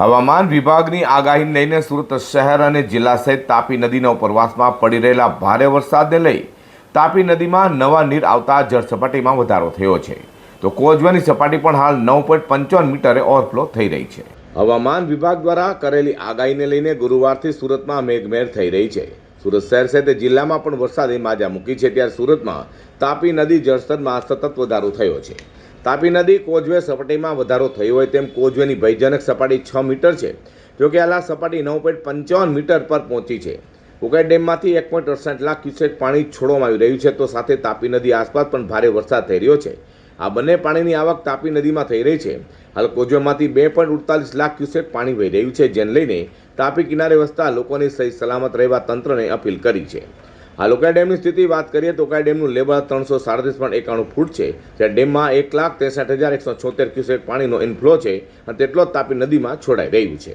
હવામાન વિભાગની આગાહીને લઈને સુરત શહેર અને જિલ્લા સહિત તાપી નદીના ઉપરવાસમાં પડી રહેલા ભારે વરસાદને લઈ તાપી નદીમાં નવા નીર આવતા જળસપાટીમાં વધારો થયો છે. તો કોઝવેની સપાટી પણ હાલ નવ પોઈન્ટ પંચાવન મીટરે ઓવરફ્લો થઈ રહી છે. હવામાન વિભાગ દ્વારા કરેલી આગાહીને લઈને ગુરુવારથી સુરતમાં મેઘમેર થઈ રહી છે. સુરત શહેર સહિત જિલ્લામાં પણ વરસાદે માજા મૂકી છે. ત્યારે સુરતમાં તાપી નદી જળસ્તરમાં સતત વધારો થયો છે. તાપી નદી કોઝવે સપાટીમાં વધારો થયો હોય તેમ કોઝવેની ભયજનક સપાટી છ મીટર છે જોકે હાલ આ સપાટી નવ પોઈન્ટ પંચાવન મીટર પર પહોંચી છે. ઉકાઈ ડેમમાંથી એક પોઈન્ટ અડસઠ લાખ ક્યુસેક પાણી છોડવામાં આવી રહ્યું છે. તો સાથે તાપી નદી આસપાસ પણ ભારે વરસાદ થઈ રહ્યો છે. આ બંને પાણીની આવક તાપી નદીમાં થઈ રહી છે. હાલ કોઝવેમાંથી બે પોઈન્ટ ઉડતાલીસ લાખ ક્યુસેક પાણી વહી રહ્યું છે, જેને લઈને તાપી કિનારે વસતા લોકોની સહી સલામત રહેવા તંત્રને અપીલ કરી છે. હાલ ઉકાઈ ડેમની સ્થિતિ વાત કરીએ તો ઉકાઈ ડેમનું લેવલ ત્રણસો સાડત્રીસ પોઈન્ટ એકાણું ફૂટ છે જ્યારે ડેમમાં એક લાખ ત્રેસઠ હજાર એકસો છોતેર ક્યુસેક પાણીનો ઇનફ્લો છે અને તેટલો જ તાપી નદીમાં છોડાઈ રહ્યું છે.